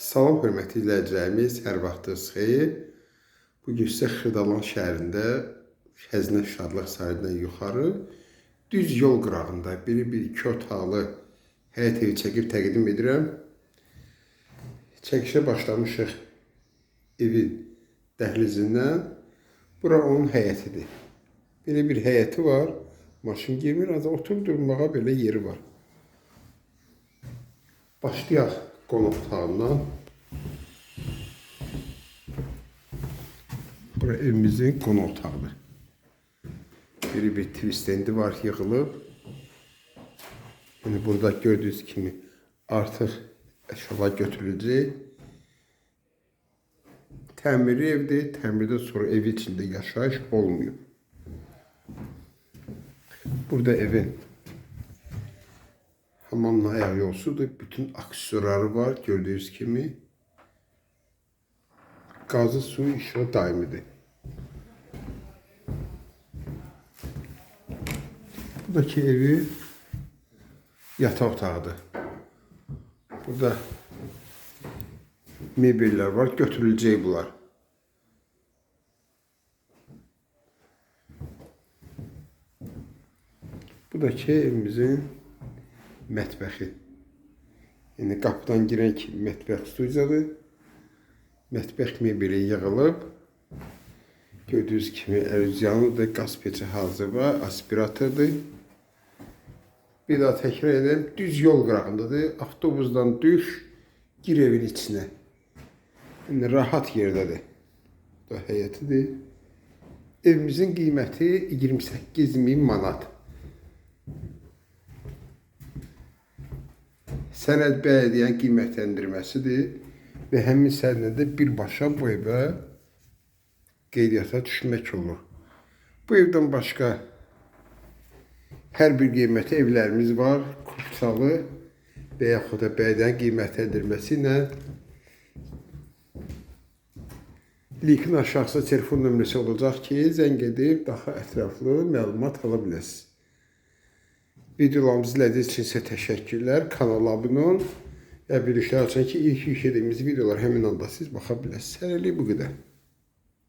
Salam hörmətli izləyicilərimiz, hər vaxtınız xeyir. Bu gün sizə Xırdalan şəhərində Xəzinə Şadlıq sarayından yuxarı düz yol qırağında biri bir iki otaqlı həyət evi çəkib təqdim edirəm. Çəkişə başlamışıq evin dəhlizindən. Bura onun həyətidir. Belə bir həyəti var. Maşın girmir, ancaq oturub durmağa belə yeri var. Başlayaq qonaq otağından. Bura evimizin qonaq otağıdır. Biri bir twistendi var yığılıb. Yəni burada gördüyünüz kimi artıq əşyalar götürüləcək. Təmirli evdir. Təmirdən sonra ev içində yaşayış olmuyor. Burada evin Hamamla ayağı yolsuzluk. Bütün aksesuarı var. Gördüğünüz kimi. Gazlı suyu işe daimidir. Buradaki evi yatak otağıdır. Burada mebirler var. Götürüleceği bunlar. Buradaki evimizin mətbəxi. Yəni qapıdan girən kimi mətbəx studiyadır. Mətbəx mebeli yığılıb. Gördüyünüz kimi əlüzyanlıdır, qaz peçi hazır var, aspiratordur. Bir daha təkrar edirəm, düz yol qırağındadır. Avtobusdan düş, gir evin içinə. Yəni rahat yerdədir. Bu da həyətidir. Evimizin qiyməti 28 min manat. Sənəd bələdiyyənin qiymətləndirməsidir və həmin sənədə birbaşa bu evə qeydiyyata düşmək olur. Bu evdən başqa hər bir qiymətli evlərimiz var, Kurtsalı və yaxud da bələdiyənin qiymətləndirməsi ilə linkin aşağısı telefon nömrəsi olacaq ki, zəng edib daha ətraflı məlumat ala bilərsiniz. Videolarımızı izlədiyiniz üçün sizə təşəkkürlər. Kanala abunə olun və bildirişlər açın ki, ilk yüklədiyimiz videolar həmin anda siz baxa biləsiniz. Hələlik bu qədər.